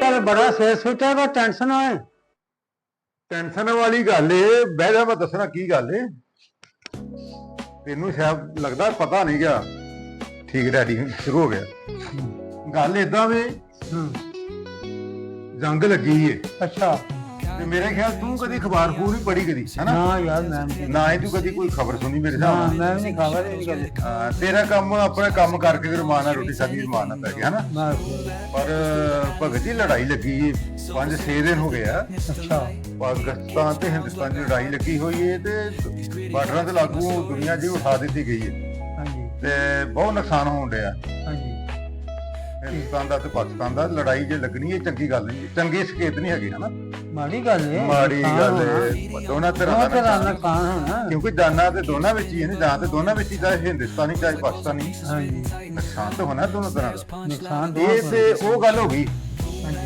ਚੱਲ ਬੜਾ ਸਿਰ ਸੁੱਟਿਆ ਦਾ ਟੈਨਸ਼ਨ ਹੋਏ ਟੈਨਸ਼ਨ ਵਾਲੀ ਗੱਲ ਏ ਬਹਿ ਜਾ ਮੈਂ ਦੱਸਣਾ ਕੀ ਗੱਲ ਏ। ਤੈਨੂੰ ਸ਼ਾਇਦ ਲੱਗਦਾ ਪਤਾ ਨਹੀਂ ਗਿਆ। ਠੀਕ ਡੈਡੀ ਸ਼ੁਰੂ ਹੋ ਗਿਆ। ਗੱਲ ਇਦਾਂ ਵੇ ਜੰਗ ਲੱਗੀ ਏ। ਅੱਛਾ। ਤੇ ਮੇਰੇ ਖਿਆਲ ਤੂੰ ਕਦੀ ਅਖਬਾਰ ਫੂਰ ਨਹੀਂ ਪੜ੍ਹੀ ਕਦੀ ਹੈਨਾ ਨਾ? ਯਾਰ ਮੈਂ ਨਹੀਂ ਨਾ ਹੀ ਤੂੰ ਕਦੀ ਕੋਈ ਖਬਰ ਸੁਣੀ ਮੇਰੇ ਨਾ ਹਿਸਾਬ ਨਾਲ ਮੈਂ ਵੀ ਨਹੀਂ ਖਬਰ ਨਹੀਂ ਕਦੇ। ਹਾਂ, ਤੇਰਾ ਕੰਮ ਆਪਣਾ ਕੰਮ ਕਰਕੇ ਤੇ ਰਮਾਨ ਨਾਲ ਰੋਟੀ ਸਾਡੀ ਰਮਾਨ ਨਾਲ ਪੈ ਗਿਆ ਹਨਾ ਮੈਂ ਪਰ ਭਗਤ ਜੀ ਲੜਾਈ ਲੱਗੀ ਏ। 5-6 ਦਿਨ ਹੋ ਗਏ ਆ। ਅੱਛਾ। ਪਾਕਿਸਤਾਨ ਤੇ ਹਿੰਦੁਸਤਾਨ ਦੀ ਲੜਾਈ ਲੱਗੀ ਹੋਈ ਏ ਤੇ ਬਾਰਡਰਾਂ ਤੇ ਲਾਗੂ ਦੁਨੀਆ ਜੀ ਉਠਾ ਦਿੱਤੀ ਗਈ ਹਾਂਜੀ। ਤੇ ਬਹੁਤ ਨੁਕਸਾਨ ਹੋਣ ਡਿਆ। ਹਾਂਜੀ। ਹਿੰਦੁਸਤਾਨ ਦਾ ਤੇ ਪਾਕਿਸਤਾਨ ਦਾ ਲੜਾਈ ਜੇ ਲੱਗਣੀ ਏ ਚੰਗੀ ਗੱਲ ਨਹੀਂ ਚੰਗੀ ਸਕੇਤ ਨਹੀਂ ਹੈਗੀ ਹਨਾ ਮਾੜੀ ਗੱਲ ਹੈ ਮਾੜੀ ਗੱਲ ਏ। ਦੋਨਾਂ ਤਰ੍ਹਾਂ ਦਾ ਨੁਕਸਾਨ। ਹੋਣਾ। ਕਿਉਂਕਿ ਜਾਨਾਂ ਤੇ ਦੋਨਾਂ ਵਿੱਚ ਹੀ ਹੈ ਨਾ। ਜਾਂ ਤੇ ਦੋਨਾਂ ਵਿੱਚ ਹੀ ਚਾਹੇ ਹਿੰਦੁਸਤਾਨੀ ਚਾਹੇ ਪਾਕਿਸਤਾਨੀ। ਹਾਂਜੀ। ਨੁਕਸਾਨ ਤਾਂ ਹੋਣਾ ਦੋਨੋਂ ਤਰ੍ਹਾਂ ਦਾ। ਨੁਕਸਾਨ ਇਹ ਤੇ ਉਹ ਗੱਲ ਹੋ ਗਈ। ਹਾਂਜੀ।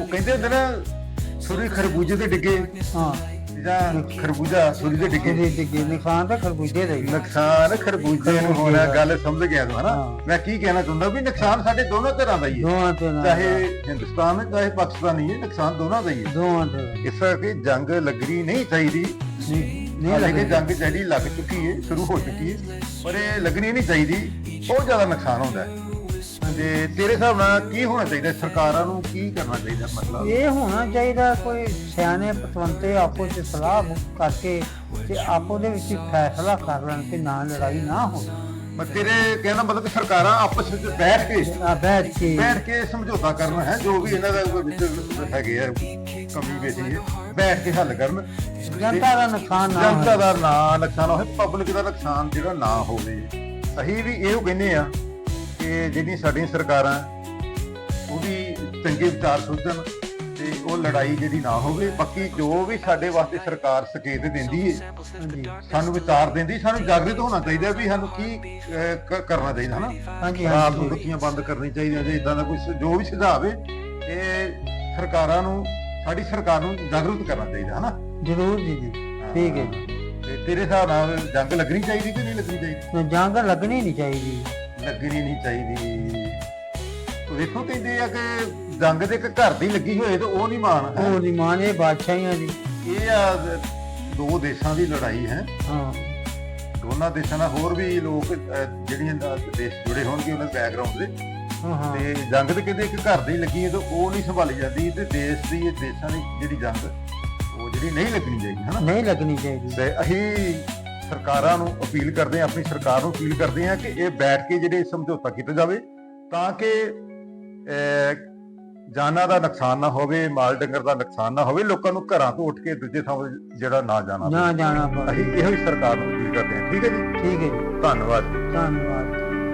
ਉਹ ਕਹਿੰਦੇ ਹੁੰਦੇ ਨਾ ਸੂਰੀ ਖਰਬੂਜੇ ਤੇ ਡਿੱਗੇ। ਹਾਂ। ਜਾਂ ਖਰਬੂਜਾ ਸੂਰੀ ਤੇ ਡਿੱਗੇ। ਕਿਹਦੇ ਡਿੱਗੇ ਨੁਕਸਾਨ ਤਾਂ ਖਰਬੂਜੇ ਦਾ ਹੀ। ਨੁਕਸਾਨ ਖਰਬੂਜੇ ਨੂੰ ਹੋਣਾ ਗੱਲ ਸਮਝ ਗਿਆ ਤੂੰ ਹਨਾ? ਹਾਂ। ਮੈਂ ਕੀ ਕਹਿਣਾ ਚਾਹੁੰਦਾ ਵੀ ਨੁਕਸਾਨ ਸਾਡੇ ਦੋਨੋਂ ਤਰ੍ਹਾਂ ਦਾ ਹੀ ਹੈ। ਦੋਵਾਂ ਤੇ ਨਾਲ ਚਾਹੇ ਹਿੰਦੁਸਤਾਨ ਹੈ ਚਾਹੇ ਪਾਕਿਸਤਾਨ ਹੀ ਨੁਕਸਾਨ ਦੋਨਾਂ ਦਾ ਹੀ ਹੈ। ਦੋਵਾਂ ਤੇ ਇਸ ਕਰਕੇ ਜੰਗ ਲੱਗਣੀ ਨਹੀਂ ਚਾਹੀਦੀ। ਨਹੀਂ ਨਹੀਂ ਜੰਗ ਜਿਹੜੀ ਲੱਗ ਚੁੱਕੀ ਹੈ ਸ਼ੁਰੂ ਹੋ ਚੁੱਕੀ ਹੈ ਪਰ ਇਹ ਲੱਗਣੀ ਨਹੀਂ ਚਾਹੀਦੀ। ਬਹੁਤ ਜ਼ਿਆਦਾ ਨੁਕਸਾਨ ਹੁੰਦਾ ਹੈ। ਤੇ ਤੇਰੇ ਹਿਸਾਬ ਨਾਲ ਕੀ ਹੋਣਾ ਚਾਹੀਦਾ? ਸਰਕਾਰਾਂ ਨੂੰ ਕੀ ਕਰਨਾ ਚਾਹੀਦਾ ਮਤਲਬ? ਇਹ ਹੋਣਾ ਚਾਹੀਦਾ ਕੋਈ ਸਿਆਣੇ ਪਤਵੰਤੇ ਆਪੋ ਚ ਸਲਾਹ ਕਰਕੇ ਤੇ ਆਪੋ ਦੇ ਵਿੱਚ ਫੈਸਲਾ ਕਰ ਲੈਣ ਕਿ ਨਾ ਲੜਾਈ ਨਾ ਹੋਵੇ। ਮੈਂ ਤੇਰੇ ਕਹਿਣਾ ਮਤਲਬ ਕਿ ਸਰਕਾਰਾਂ ਆਪਸ ਵਿੱਚ ਬੈਠ ਕੇ ਬੈਠ ਕੇ। ਬੈਠ ਕੇ ਸਮਝੌਤਾ ਕਰਨਾ ਹੈ ਜੋ ਵੀ ਇਹਨਾਂ ਦਾ ਵਿੱਚ ਹੈਗੇ ਆ ਕਮੀ ਬੇਸੀ ਹੈ ਬੈਠ ਕੇ ਹੱਲ ਕਰਨ। ਜਨਤਾ ਦਾ ਨੁਕਸਾਨ ਨਾ ਜਨਤਾ ਦਾ ਨਾ ਨੁਕਸਾਨ ਹੋਵੇ ਪਬਲਿਕ ਦਾ ਨੁਕਸਾਨ ਜਿਹੜਾ ਨਾ ਹੋਵੇ। ਅਸੀਂ ਵੀ ਇਹੋ ਕਹਿੰਦੇ ਆ ਕਿ ਜਿਹੜੀਆਂ ਸਾਡੀਆਂ ਸਰਕਾਰਾਂ ਉਹ ਵੀ ਚੰਗੇ ਵਿਚਾਰ ਸੋਚਣ ਤੇ ਉਹ ਲੜਾਈ ਜਿਹੜੀ ਨਾ ਹੋਵੇ ਬਾਕੀ ਜੋ ਵੀ ਸਾਡੇ ਵਾਸਤੇ ਸਰਕਾਰ ਸਕੇਤ ਦਿੰਦੀ ਹੈ ਸਾਨੂੰ ਵਿਚਾਰ ਦਿੰਦੀ ਸਾਨੂੰ ਜਾਗਰੂਕ ਹੋਣਾ ਚਾਹੀਦਾ ਵੀ ਸਾਨੂੰ ਕੀ ਕਰਨਾ ਚਾਹੀਦਾ ਹਨਾ? ਹਾਂਜੀ ਸ਼ਰਾਬ ਹਾਂਜੀ। ਦੁਕੀਆਂ ਬੰਦ ਕਰਨੀ ਚਾਹੀਦੀਆਂ ਜੇ ਇਦਾਂ ਦਾ ਕੋਈ ਜੋ ਵੀ ਸੁਝਾਅ ਹੈ ਇਹ ਸਰਕਾਰਾਂ ਨੂੰ ਸਾਡੀ ਸਰਕਾਰ ਨੂੰ ਜਾਗਰੂਕ ਕਰਨਾ ਚਾਹੀਦਾ ਹਨਾ? ਜ਼ਰੂਰ ਜੀ ਜੀ। ਠੀਕ ਹੈ ਜੀ। ਤੇ ਤੇਰੇ ਹਿਸਾਬ ਨਾਲ ਜੰਗ ਲੱਗਣੀ ਚਾਹੀਦੀ ਕਿ ਨਹੀਂ ਲੱਗਣੀ ਚਾਹੀਦੀ? ਜੰਗ ਲੱਗਣੀ ਨਹੀਂ ਚਾਹੀਦੀ। ਲੱਗਣੀ ਨਹੀਂ ਚਾਹੀਦੀ। ਵੇਖੋ ਕਹਿੰਦੇ ਆ ਕਿ ਜੰਗ ਦੇ ਇੱਕ ਘਰ ਦੀ ਲੱਗੀ ਹੋਏ ਤੇ ਉਹ ਨਹੀਂ ਮਾਣ। ਉਹ ਦੀ ਮਾਂ ਨੇ ਬਾਦਸ਼ਾਹੀਆਂ ਦੀ ਇਹ ਆ ਦੋ ਦੇਸ਼ਾਂ ਦੀ ਲੜਾਈ ਹੈ। ਹਾਂ। ਦੋਨਾਂ ਦੇਸ਼ਾਂ ਨਾਲ ਹੋਰ ਵੀ ਲੋਕ ਅਹ, ਜਿਹੜੀਆਂ ਦਾ ਦੇਸ਼ ਜੁੜੇ ਹੋਣਗੇ ਉਹਨਾਂ ਦੇ ਬੈਕਗ੍ਰਾਉਂਡ ਦੇ। ਹਾਂ ਹਾਂ। ਤੇ ਜੰਗ ਤੇ ਕਹਿੰਦੇ ਇੱਕ ਘਰ ਦੀ ਲੱਗੀ ਹੈ ਤੇ ਉਹ ਨਹੀਂ ਸੰਭਾਲੀ ਜਾਂਦੀ ਤੇ ਦੇਸ਼ ਦੀ ਇਹ ਦੇਸ਼ਾਂ ਦੀ ਜਿਹੜੀ ਜੰਗ ਉਹ ਜਿਹੜੀ ਨਹੀਂ ਲੱਗਣੀ ਚਾਹੀਦੀ ਹਨਾ? ਨਹੀਂ ਲੱਗਣੀ ਚਾਹੀਦੀ। ਤੇ ਅਸੀਂ ਸਰਕਾਰਾਂ ਨੂੰ ਅਪੀਲ ਕਰਦੇ ਹਾਂ ਆਪਣੀ ਸਰਕਾਰ ਨੂੰ ਅਪੀਲ ਕਰਦੇ ਹਾਂ ਕਿ ਇਹ ਬੈਠ ਕੇ ਜਿਹੜੇ ਸਮਝੌਤਾ ਕੀਤਾ ਜਾਵੇ ਤਾਂ ਕਿ ਜਾਨਾਂ ਦਾ ਨੁਕਸਾਨ ਨਾ ਹੋਵੇ ਮਾਲ ਡੰਗਰ ਦਾ ਨੁਕਸਾਨ ਨਾ ਹੋਵੇ ਲੋਕਾਂ ਨੂੰ ਘਰਾਂ ਤੋਂ ਉੱਠ ਕੇ ਦੂਜੇ ਥਾਂ ਜਿਹੜਾ ਨਾ ਜਾਣਾ ਨਾ। ਜਾਣਾ ਪਵੇ। ਅਸੀਂ ਇਹੋ ਹੀ ਸਰਕਾਰ ਨੂੰ ਅਪੀਲ ਕਰਦੇ ਹਾਂ। ਠੀਕ ਹੈ ਜੀ? ਠੀਕ ਹੈ ਜੀ। ਧੰਨਵਾਦ। ਧੰਨਵਾਦ।